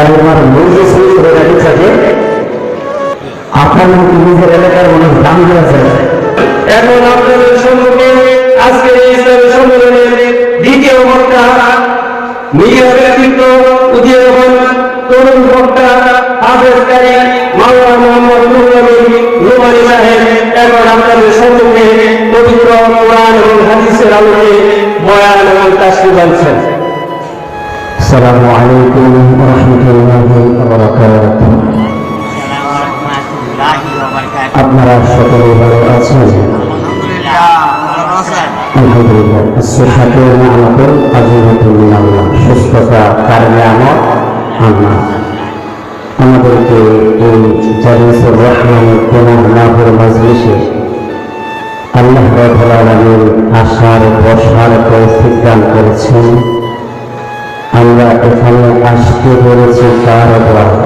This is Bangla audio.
কালিমার মূল্য শুরু করে রাখি থাকে। আপনার মতো নিজের এলাকার মানুষ দাম দিয়েছে এখন আপনাদের সম্মুখে আজকের এই সম্মেলনের দ্বিতীয় বক্তা মিডিয়া ব্যক্তিত্ব উদীয়মান তরুণ বক্তা হাফেজ কারি মাওলানা মোহাম্মদ নুরুল রুমানি সাহেব। এখন আপনাদের সম্মুখে পবিত্র কোরআন এবং হাদিসের আলোকে বয়ান এবং তাসকিব আনছেন। السلام عليكم ورحمة الله وبركاته আপনারা সকলে ভালো আছেন আলহামদুলিল্লাহ সেটাকে আমাদের আজিমতুল্লাহ আল্লাহ সুস্থতা কারণে আমার আল্লাহ আমাদেরকে এই জালিসুর রহমানের কোরআন নাফের মজলিসে আল্লাহ রব্বুল আলামিন আসার বসার তৌফিক দান করেছেন আমরা এখানে আসতে পেরেছি তার দ্বারা